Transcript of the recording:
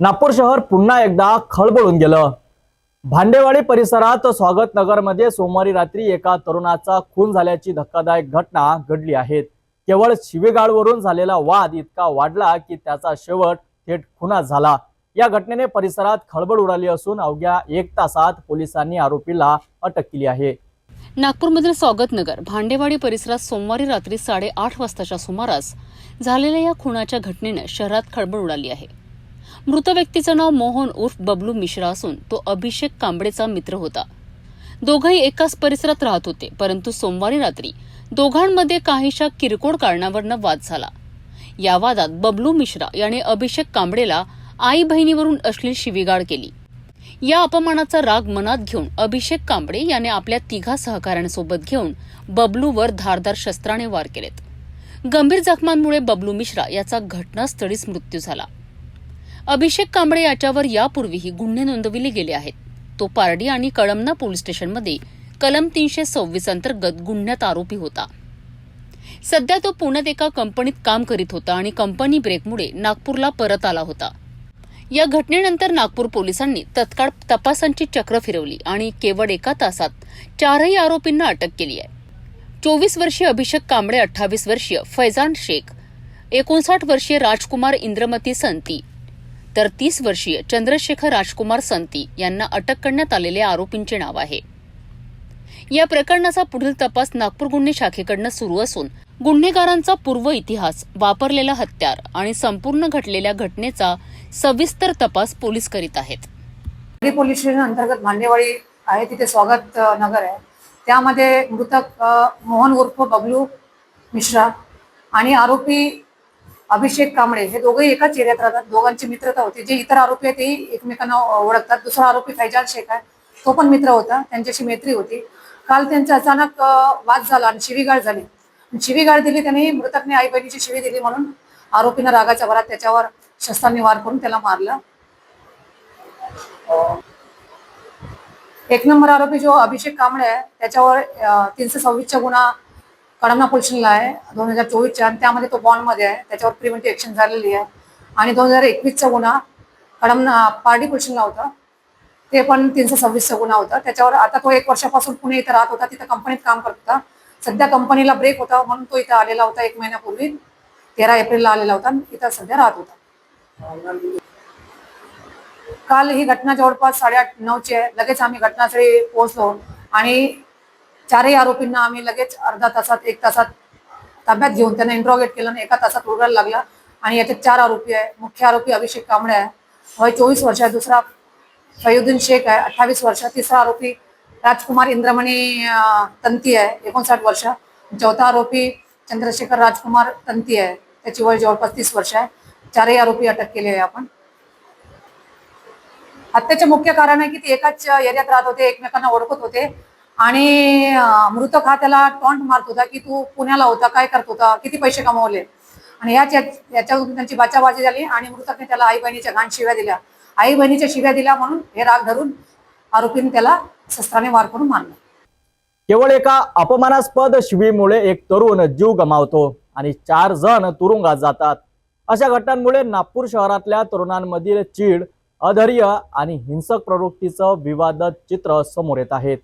नागपूर शहर पुन्हा एकदा खळबळून गेलं. भांडेवाडी परिसरात स्वागत नगरमध्ये सोमवारी रात्री एका तरुणाचा खून झाल्याची धक्कादायक घटना घडली आहे. केवळ शिवेगाळवरून झालेला वाद इतका वाढला की त्याचा शेवट थेट खुनात झाला. या घटनेने परिसरात खळबळ उडाली असून अवघ्या एक तासात पोलिसांनी आरोपीला अटक केली आहे. नागपूरमधील स्वागतनगर भांडेवाडी परिसरात सोमवारी रात्री साडेआठ वाजताच्या सुमारास झालेल्या या खुनाच्या घटनेनं शहरात खळबळ उडाली आहे. मृत व्यक्तीचं नाव मोहन उर्फ बबलू मिश्रा असून तो अभिषेक कांबळेचा मित्र होता. दोघंही एकाच परिसरात राहत होते परंतु सोमवारी रात्री दोघांमध्ये काहीशा किरकोळ कारणावरनं वाद झाला. या वादात बबलू मिश्रा याने अभिषेक कांबळेला आई बहिणीवरून अश्लील शिवीगाळ केली. या अपमानाचा राग मनात घेऊन अभिषेक कांबळे याने आपल्या तिघा सहकाऱ्यांसोबत घेऊन बबलूवर धारदार शस्त्राने वार केलेत. गंभीर जखमांमुळे बबलू मिश्रा याचा घटनास्थळीच मृत्यू झाला. अभिषेक कांबळे याच्यावर यापूर्वीही गुन्हे नोंदविले गेले आहेत. तो पारडी आणि कळमना पोलीस स्टेशनमध्ये कलम तीनशे सव्वीस अंतर्गत गुन्ह्यात आरोपी होता. सध्या तो पुण्यात एका कंपनीत काम करीत होता आणि कंपनी ब्रेकमुळे नागपूरला परत आला होता. या घटनेनंतर नागपूर पोलिसांनी तत्काळ तपासांची चक्र फिरवली आणि केवळ एका तासात चारही आरोपींना अटक केली आहे. चोवीस वर्षीय अभिषेक कांबळे अठ्ठावीस वर्षीय फैजान शेख एकोणसाठ वर्षीय राजकुमार इंद्रमती संती तर तीस वर्षीय चंद्रशेखर राजकुमार संती यांना अटक करण्यात आलेल्या आरोपींचे नाव आहे. या प्रकरणाचा पुढील तपास नागपूर गुन्हे शाखेकडनं सुरू असून गुन्हेगारांचा पूर्व इतिहास वापरलेला हत्यार आणि संपूर्ण घडलेल्या घटनेचा सविस्तर तपास पोलीस करीत आहेत. पोलीस स्टेशन अंतर्गत भांडेवाडी आहे तिथे स्वागत नगर आहे. त्यामध्ये मृतक मोहन उर्फ बबलू मिश्रा आणि आरोपी अभिषेक कांबळे हे दोघेही एकाच एरियात राहतात. दोघांची मित्रता होती. जे इतर आरोपी आहेत तेही एकमेकांना ओळखतात. दुसरा आरोपी फैजान शेख आहे. तो पण मित्र होता. त्यांच्याशी मैत्री होती. काल त्यांचा अचानक वाद झाला आणि शिवीगाळ झाली. शिवीगाळ दिली त्यांनी मृतकने आई बहिणीची शिवी दिली म्हणून आरोपीनं रागाच्या भरात त्याच्यावर शस्त्रांनी वार करून त्याला मारलं. एक नंबर आरोपी जो अभिषेक कांबळे आहे त्याच्यावर तीनशे सव्वीसचा गुन्हा कडमना पोलिसला आहे. दोन हजार चोवीसच्या आणि त्यामध्ये तो बॉन्डमध्ये आहे. त्याच्यावर प्रिव्हेंटिव्ह एक्शन झालेली आहे. आणि दोन हजार एकवीसचा गुन्हा कडमना पार्टी पोलिसला होता. ते पण तीनशे सव्वीसचा गुन्हा होता. त्याच्यावर आता तो एक वर्षापासून पुणे इथं राहत होता. तिथं कंपनीत काम करत होता. सध्या कंपनीला ब्रेक होता म्हणून तो इथं आलेला होता एक महिन्यापूर्वी. तेरा एप्रिलला आलेला होता आणि इथं सध्या राहत होता. काल ही घटना जवळपास साडेआठ नऊची आहे. लगेच आम्ही घटनास्थळी पोहोचलो. आणि चारही आरोपींना आम्ही लगेच अर्धा तासात एक तासात ताब्यात घेऊन त्यांना इंट्रॉगेट केलं आणि एका तासात उरगायला लागला. आणि याच्यात चार आरोपी आहे. मुख्य आरोपी अभिषेक कांबळे आहे. वय चोवीस वर्ष आहे. दुसरा फयुद्दीन शेख आहे. अठ्ठावीस वर्ष तिसरा आरोपी राजकुमार इंद्रमणी तंती आहे. एकोणसाठ वर्ष चौथा आरोपी चंद्रशेखर राजकुमार तंती आहे. त्याची वय जवळपास तीस वर्ष आहे. चारही आरोपी अटक केले आहे आपण. हत्येचे मुख्य कारण आहे की ते एकाच एरियात राहत होते. एकमेकांना ओळखत होते. आणि मृतक हा त्याला टॉन्ट मारत होता की तू पुण्याला होता काय करत होता किती पैसे कमावले? आणि याच याच्यावरून त्यांची बाचाबाजी झाली आणि मृतकने त्याला आई बहिणीच्या घाण शिव्या दिल्या. आई बहिणीच्या शिव्या दिल्या म्हणून हे राग धरून आरोपीने त्याला शस्त्राने वार करून मारलं. केवळ एका अपमानास्पद शिवीमुळे एक तरुण जीव गमावतो आणि चार जण तुरुंगात जातात. अशा घटनांमुळे नागपूर शहरातल्या तरुणांमधील चीड अधैर्य आणि हिंसक प्रवृत्तीचं विवादत चित्र समोर येत आहेत